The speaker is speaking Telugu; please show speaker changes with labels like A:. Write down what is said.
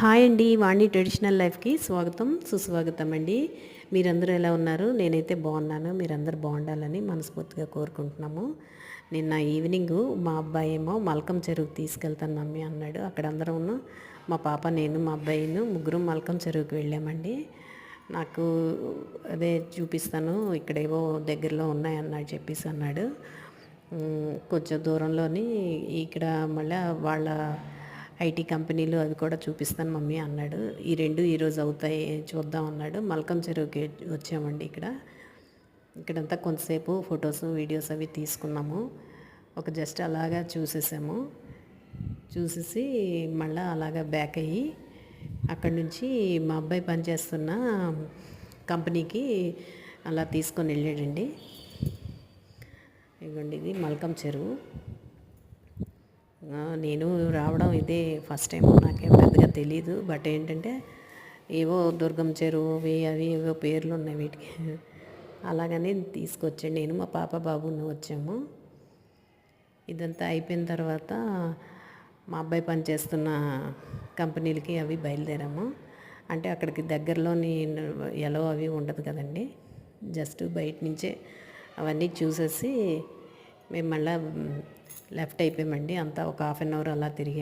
A: హాయ్ అండి వాణి ట్రెడిషనల్ లైఫ్కి స్వాగతం సుస్వాగతం అండి మీరందరూ ఎలా ఉన్నారు? నేనైతే బాగున్నాను. మీరందరూ బాగుండాలని మనస్ఫూర్తిగా కోరుకుంటున్నాము. నిన్న ఈవినింగ్ మా అబ్బాయి ఏమో మల్కం చెరువుకి తీసుకెళ్తాను మమ్మీ అన్నాడు. అక్కడ అందరం ఉన్న. మా పాప నేను మా అబ్బాయిను ముగ్గురు మల్కం చెరువుకి వెళ్ళామండి. నాకు అదే చూపిస్తాను. ఇక్కడేవో దగ్గరలో ఉన్నాయన్నాడు చెప్పేసి అన్నాడు. కొంచెం దూరంలోని ఇక్కడ మళ్ళీ వాళ్ళ ఐటీ కంపెనీలు అవి కూడా చూపిస్తాను మమ్మీ అన్నాడు. ఈ రెండు ఈరోజు అవుతాయి చూద్దాం అన్నాడు. మల్కం చెరువుకి వచ్చామండి ఇక్కడ. ఇక్కడంతా కొంతసేపు ఫొటోస్ వీడియోస్ అవి తీసుకున్నాము. ఒక జస్ట్ అలాగా చూసేసాము. చూసేసి మళ్ళీ అలాగా బ్యాక్ అయ్యి అక్కడి నుంచి మా అబ్బాయి పనిచేస్తున్న కంపెనీకి అలా తీసుకొని వెళ్ళాడండి. ఇదిగోండి ఇది మల్కం చెరువు. నేను రావడం ఇదే ఫస్ట్ టైం. నాకేం పెద్దగా తెలీదు. బట్ ఏంటంటే ఏవో దుర్గం చెరువు అవి అవి ఏవో పేర్లు ఉన్నాయి వీటికి. అలాగని తీసుకొచ్చాను. నేను మా పాప బాబును వచ్చాము. ఇదంతా అయిపోయిన తర్వాత మా అబ్బాయి పనిచేస్తున్న కంపెనీలకి అవి బయలుదేరాము. అంటే అక్కడికి దగ్గరలోని ఎలో అవి ఉండదు కదండి. జస్ట్ బయట నుంచే అవన్నీ చూసేసి మేము మళ్ళీ లెఫ్ట్ అయిపోయామండి. అంతా ఒక హాఫ్ అన్ అవర్ అలా తిరిగాము